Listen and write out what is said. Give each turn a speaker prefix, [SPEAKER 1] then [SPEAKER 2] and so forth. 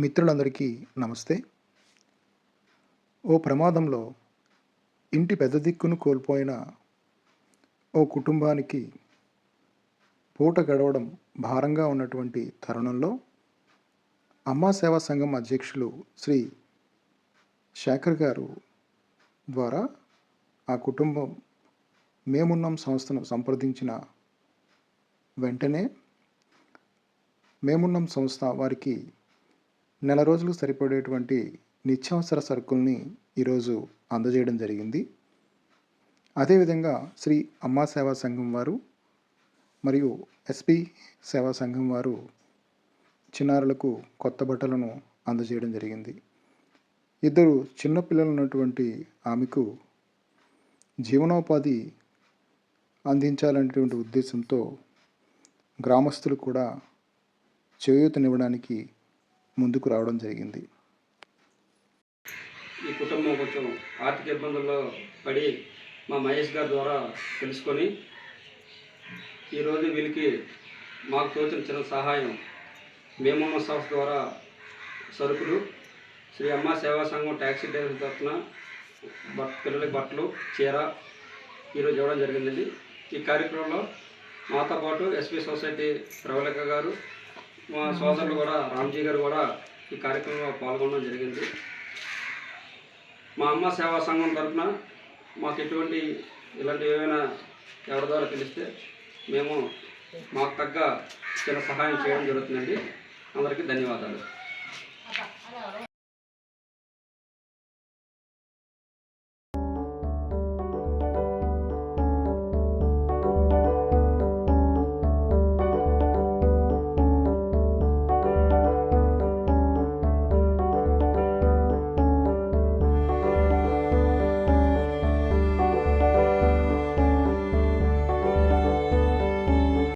[SPEAKER 1] మిత్రులందరికీ నమస్తే. ఓ ప్రమాదంలో ఇంటి పెద్ద దిక్కును కోల్పోయిన ఓ కుటుంబానికి పూట గడవడం భారంగా ఉన్నటువంటి తరుణంలో అమ్మా సేవా సంఘం అధ్యక్షులు శ్రీ శేఖర్ గారు ద్వారా ఆ కుటుంబం మేమున్నాం సంస్థను సంప్రదించిన వెంటనే మేమున్నాం సంస్థ వారికి నెల రోజులు సరిపడేటువంటి నిత్యావసర సరుకుల్ని ఈరోజు అందజేయడం జరిగింది. అదేవిధంగా శ్రీ అమ్మా సేవా సంఘం వారు మరియు ఎస్పి సేవా సంఘం వారు చిన్నారులకు కొత్త బట్టలను అందజేయడం జరిగింది. ఇద్దరు చిన్నపిల్లలు ఉన్నటువంటి ఆమెకు జీవనోపాధి అందించాలనేటువంటి ఉద్దేశంతో గ్రామస్తులు కూడా చేయూతనివ్వడానికి ముందుకు రావడం జరిగింది.
[SPEAKER 2] ఈ కుటుంబం కొంచెం ఆర్థిక ఇబ్బందుల్లో పడి మా మహేష్ గారి ద్వారా తెలుసుకొని ఈరోజు వీళ్ళకి మాకు తోచిన చిన్న సహాయం మేమమ్మ సంస్థ ద్వారా సరుకులు శ్రీ అమ్మ సేవా సంఘం ట్యాక్సీ డ్రైవర్ తరఫున బట్ పిల్లలకి బట్టలు చీర ఈరోజు ఇవ్వడం జరిగిందండి ఈ కార్యక్రమంలో మాతో పాటు ఎస్పీ సొసైటీ ప్రవళిక గారు మా సోదరులు కూడా రామ్జీ గారు కూడా ఈ కార్యక్రమంలో పాల్గొనడం జరిగింది. మా అమ్మ సేవా సంఘం తరఫున మాకు ఎటువంటి ఇలాంటి ఏమైనా ఎవరి ద్వారా తెలిస్తే మేము మాకు తగ్గ చిన్న సహాయం చేయడం జరుగుతుందండి. అందరికీ ధన్యవాదాలు.